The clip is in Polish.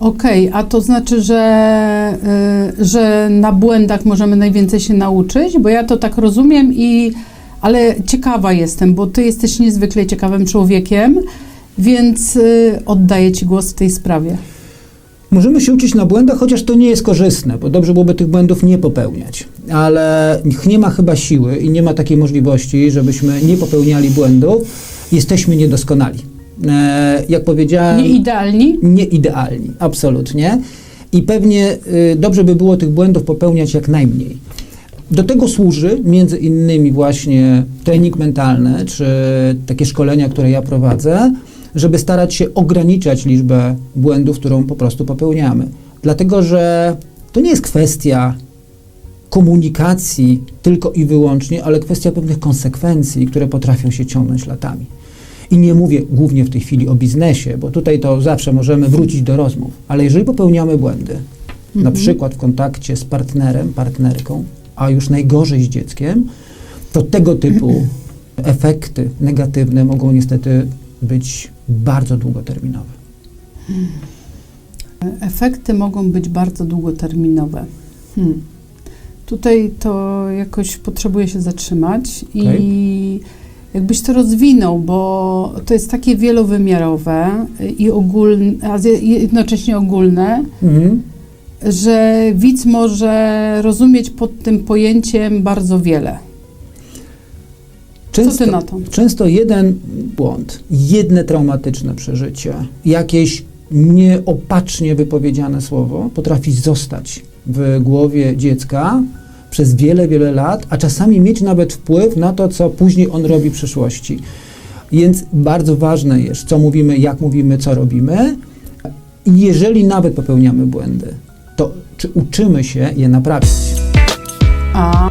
Okej, a to znaczy, że, y, że na błędach możemy najwięcej się nauczyć? Bo ja to tak rozumiem i ale ciekawa jestem, bo ty jesteś niezwykle ciekawym człowiekiem, więc y, oddaję ci głos w tej sprawie. Możemy się uczyć na błędach, chociaż to nie jest korzystne, bo dobrze byłoby tych błędów nie popełniać. Ale nie ma chyba siły i nie ma takiej możliwości, żebyśmy nie popełniali błędów. Jesteśmy niedoskonali. E, jak powiedziałem, Nie idealni? nie idealni, absolutnie. I pewnie y, dobrze by było tych błędów popełniać jak najmniej. Do tego służy między innymi właśnie trening mentalny, czy takie szkolenia, które ja prowadzę, żeby starać się ograniczać liczbę błędów, którą po prostu popełniamy. Dlatego, że to nie jest kwestia komunikacji tylko i wyłącznie, ale kwestia pewnych konsekwencji, które potrafią się ciągnąć latami. I nie mówię głównie w tej chwili o biznesie, bo tutaj to zawsze możemy wrócić do rozmów, ale jeżeli popełniamy błędy, na Mhm. przykład w kontakcie z partnerem, partnerką, a już najgorzej z dzieckiem, to tego typu efekty negatywne mogą niestety być bardzo długoterminowe. Efekty mogą być bardzo długoterminowe. Hmm. Tutaj to jakoś potrzebuję się zatrzymać Okej. i jakbyś to rozwinął, bo to jest takie wielowymiarowe i ogólne, a jednocześnie ogólne, Mhm. że widz może rozumieć pod tym pojęciem bardzo wiele. Co ty na to? Często jeden błąd, jedne traumatyczne przeżycie, jakieś nieopatrznie wypowiedziane słowo potrafi zostać w głowie dziecka przez wiele, wiele lat, a czasami mieć nawet wpływ na to, co później on robi w przyszłości. Więc bardzo ważne jest, co mówimy, jak mówimy, co robimy. I jeżeli nawet popełniamy błędy, to czy uczymy się je naprawiać? A